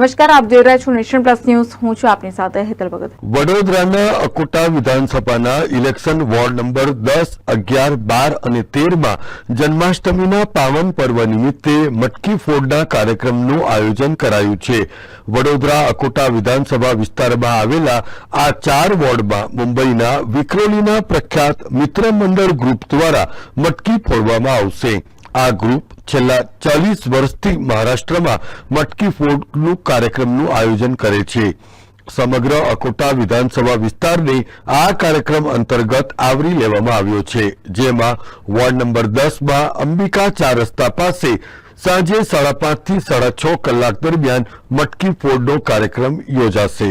નમસ્કાર, આપ જોઈ રહ્યા છો નેશન પ્લસ ન્યૂઝ. હું છું આપની સાથે હેતલ ભગત. વડોદરાના અકોટા વિધાનસભાના ઇલેક્શન વોર્ડ નંબર દસ, અગિયાર, બાર અને તેરમાં જન્માષ્ટમીના પાવન પર્વ નિમિત્તે મટકી ફોડના કાર્યક્રમનું આયોજન કરાયું છે. વડોદરા અકોટા વિધાનસભા વિસ્તારમાં આવેલા આ ચાર વોર્ડમાં મુંબઈના વિક્રોલીના પ્રખ્યાત મિત્ર મંડળ ગ્રુપ દ્વારા મટકી ફોડવામાં આવશે. આ ગ્રુપ છેલ્લા ચાલીસ વર્ષથી મહારાષ્ટ્રમાં મટકી ફોડનું કાર્યક્રમનું આયોજન કરે છે. સમગ્ર અકોટા વિધાનસભા વિસ્તારને આ કાર્યક્રમ અંતર્ગત આવરી લેવામાં આવ્યો છે. જેમાં વોર્ડ નંબર દસમાં અંબિકા ચાર રસ્તા પાસે સાંજે સાડા પાંચથી સાડા છ કલાક દરમિયાન મટકી ફોડનો કાર્યક્રમ યોજાશે.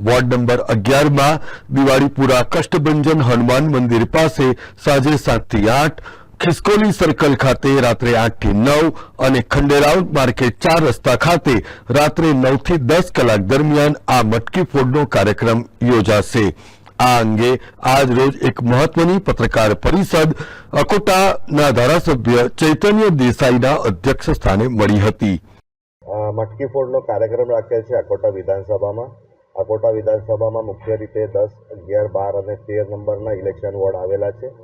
વોર્ડ નંબર અગિયારમાં દિવાળીપુરા કષ્ટભંજન હનુમાન મંદિર પાસે સાંજે સાતથી આઠ ખિસકોલી સર્કલ ખાતે રાત્રે આઠથી નવ અને ખંડેરાવ માર્કેટ ચાર રસ્તા ખાતે રાત્રે નવથી દસ કલાક દરમિયાન આ મટકી ફોડનો કાર્યક્રમ યોજાશે. આ અંગે આજ રોજ એક મહત્વની પત્રકાર પરિષદ અકોટાના ધારાસભ્ય ચૈતન્ય દેસાઈના અધ્યક્ષ સ્થાને મળી હતી. મટકી ફોડનો કાર્યક્રમ રાખેલ છે અકોટા વિધાનસભામાં. અકોટા વિધાનસભામાં મુખ્ય રીતે દસ, અગિયાર, બાર અને તેર નંબરના ઇલેક્શન વોર્ડ આવેલા છે.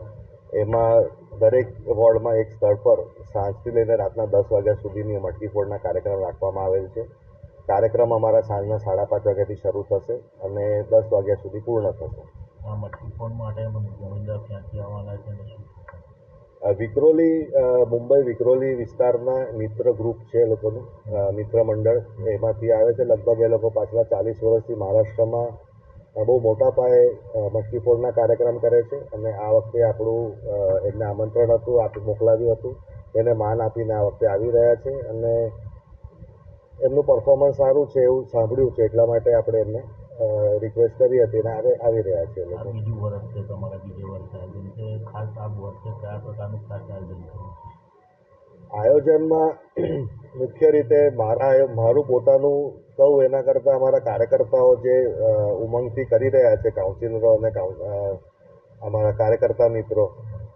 એમાં દરેક વોર્ડમાં એક સ્થળ પર સાંજથી લઈને રાતના દસ વાગ્યા સુધીની મટકી ફોડના કાર્યક્રમ રાખવામાં આવેલ છે. કાર્યક્રમ અમારા સાંજના સાડા પાંચ વાગ્યાથી શરૂ થશે અને દસ વાગ્યા સુધી પૂર્ણ થશે. આ મટકી માટે ક્યાંથી આવવાના છે વિક્રોલી મુંબઈ વિક્રોલી વિસ્તારના મિત્ર ગ્રુપ છે એ લોકોનું. મિત્ર મંડળ એમાંથી આવે છે. લગભગ એ લોકો પાછલા ચાલીસ વર્ષથી મહારાષ્ટ્રમાં બહુ મોટા પાયે અ, મટકી ફોડના કાર્યક્રમ કરે છે અને આ વખતે આપણું એમને આમંત્રણ હતું આપ મોકલાવ્યું હતું એને માન આપીને આ વખતે આવી રહ્યા છે અને એમનું પરફોર્મન્સ સારું છે એવું સાંભળ્યું છે એટલા માટે આપણે એમને રિક્વેસ્ટ કરી હતી અને આવે આવી રહ્યા છે બીજું વર્ષ છે તમારા બીજે વર્ષ ખાસ આ વર્ષે કયા પ્રકારનું ખાસ આયોજન આયોજનમાં મુખ્ય રીતે મારા મારું પોતાનું કહું એના કરતાં અમારા કાર્યકર્તાઓ જે ઉમંગથી કરી રહ્યા છે કાઉન્સિલરો અને અમારા કાર્યકર્તા મિત્રો,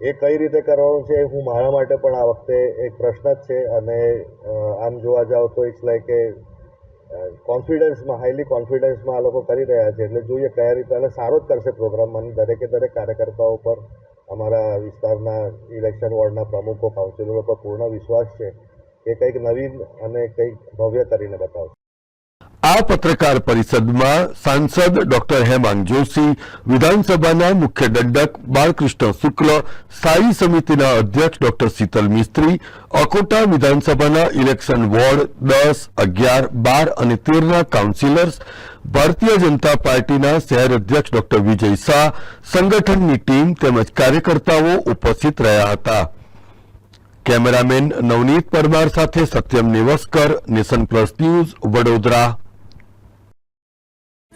એ કઈ રીતે કરવાનું છે હું મારા માટે પણ આ વખતે એક પ્રશ્ન જ છે અને આમ જોવા જાવ તો ઇટ્સ લાઈક એ કોન્ફિડન્સમાં હાઈલી કોન્ફિડન્સમાં આ લોકો કરી રહ્યા છે. એટલે જોઈએ કયા રીતે અને સારો જ કરશે પ્રોગ્રામ મને દરેકે દરેક કાર્યકર્તાઓ પર અમારા વિસ્તારના ઇલેક્શન વોર્ડના પ્રમુખો કાઉન્સિલરો પર પૂર્ણ વિશ્વાસ છે કે કંઈક નવીન અને કંઈક ભવ્ય કરીને બતાવશે. આ પત્રકાર પરિષદમાં સાંસદ ડોક્ટર હેમાંગ જોશી, વિધાનસભાના મુખ્ય દંડક બાળકૃષ્ણ શુક્લ, સ્થાયી સમિતિના અધ્યક્ષ ડોક્ટર શીતલ મિસ્ત્રી, અકોટા વિધાનસભાના ઇલેક્શન વોર્ડ દસ, અગિયાર, બાર અને તેરના કાઉન્સિલર્સ, ભારતીય જનતા પાર્ટીના શહેર અધ્યક્ષ ડોક્ટર વિજય શાહ, સંગઠનની ટીમ તેમજ કાર્યકર્તાઓ ઉપસ્થિત રહ્યા હતા. કેમેરામેન નવનીત પરમાર સાથે Satyam Navaskar, nation plus news, Vadodara.